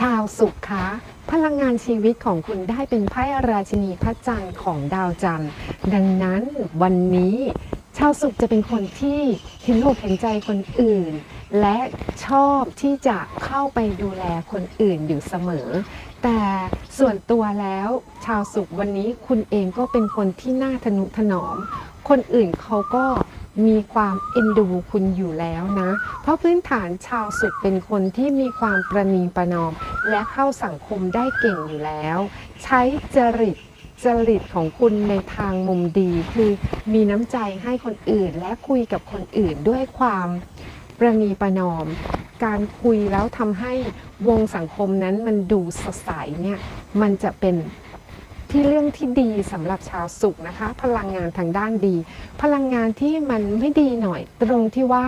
ชาวสุขคะพลังงานชีวิตของคุณได้เป็นไพ่ราชินีพระจันทร์ของดาวจันทร์ ดังนั้นวันนี้ชาวสุขจะเป็นคนที่เห็นอกเห็นใจคนอื่น และชอบที่จะเข้าไปดูแลคนอื่นอยู่เสมอ แต่ส่วนตัวแล้วชาวสุขวันนี้คุณเองก็เป็นคนที่น่าทนุถนอม คนอื่นเขาก็ มีความเอ็นดูคุณอยู่แล้วนะ เพราะพื้นฐานชาวสุขเป็นคนที่มีความประนีประนอม และเข้าสังคมได้เก่งอยู่แล้ว ใช้จริตจริตของคุณในทางมุมดี คือมีน้ำใจให้คนอื่นและคุยกับคนอื่นด้วยความประนีประนอม การคุยแล้วทำให้วงสังคมนั้นมันดูสดใสเนี่ยมันจะเป็น ที่เรื่องที่ดีสำหรับชาวสุขนะคะ พลังงานทางด้านดี พลังงานที่มันไม่ดีหน่อย ตรงที่ว่า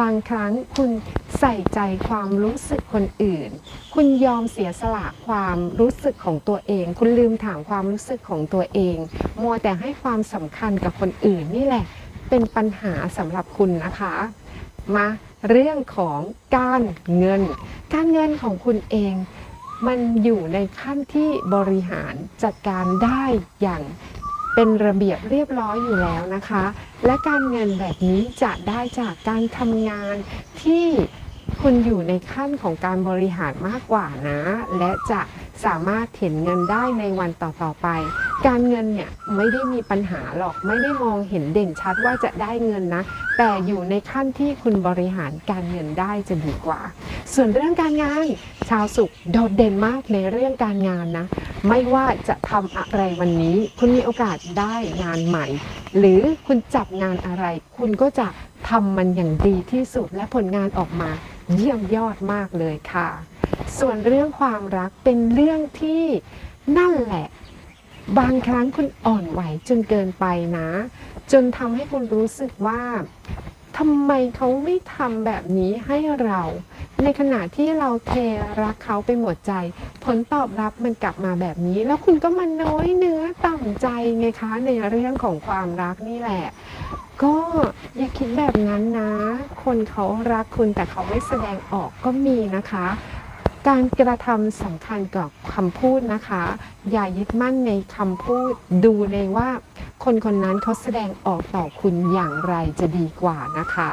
บางครั้งคุณใส่ใจความรู้สึกคนอื่น คุณยอมเสียสละความรู้สึกของตัวเอง คุณลืมถามความรู้สึกของตัวเอง มัวแต่ให้ความสำคัญกับคนอื่นนี่แหละ เป็นปัญหาสำหรับคุณนะคะ มาเรื่องของการเงิน การเงินของคุณเอง มันอยู่ในขั้นที่บริหารจัดการได้อย่างเป็นระเบียบเรียบร้อยอยู่แล้วนะคะ และการเงินแบบนี้จะได้จากการทำงานที่คุณอยู่ในขั้นของการบริหารมากกว่านะ และจะสามารถเห็นเงินได้ในวันต่อๆไป การเงินเนี่ยไม่ได้มีปัญหาหรอกไม่ได้มองเห็นเด่นชัดว่าจะได้เงินนะ แต่อยู่ในขั้นที่คุณบริหารการเงินได้จะดีกว่า ส่วนเรื่องการงาน ชาวสุขโดดเด่นมากในเรื่องการงานนะ ไม่ว่าจะทำอะไรวันนี้ คุณมีโอกาสได้งานใหม่ หรือคุณจับงานอะไร คุณก็จะทำมันอย่างดีที่สุดและผลงานออกมาเยี่ยมยอดมากเลยค่ะ ส่วนเรื่องความรักเป็นเรื่องที่นั่นแหละ บางครั้งคุณอ่อนไหวจนเกินไปนะ จนทำให้คุณรู้สึกว่าทำไมเขาไม่ทำแบบนี้ให้เรา ในขณะที่เราเทรักเขาไปหมดใจ ผลตอบรับมันกลับมาแบบนี้ แล้วคุณก็มาน้อยเนื้อต่ำใจไงคะในเรื่องของความรักนี่แหละ ก็อย่าคิดแบบนั้นนะ คนเขารักคุณแต่เขาไม่แสดงออกก็มีนะคะ การกระทำสำคัญกับคำพูดนะคะ อย่ายึดมั่นในคำพูด ดูเลยว่า คนคนนั้นเขาแสดงออกต่อคุณอย่างไรจะดีกว่านะคะ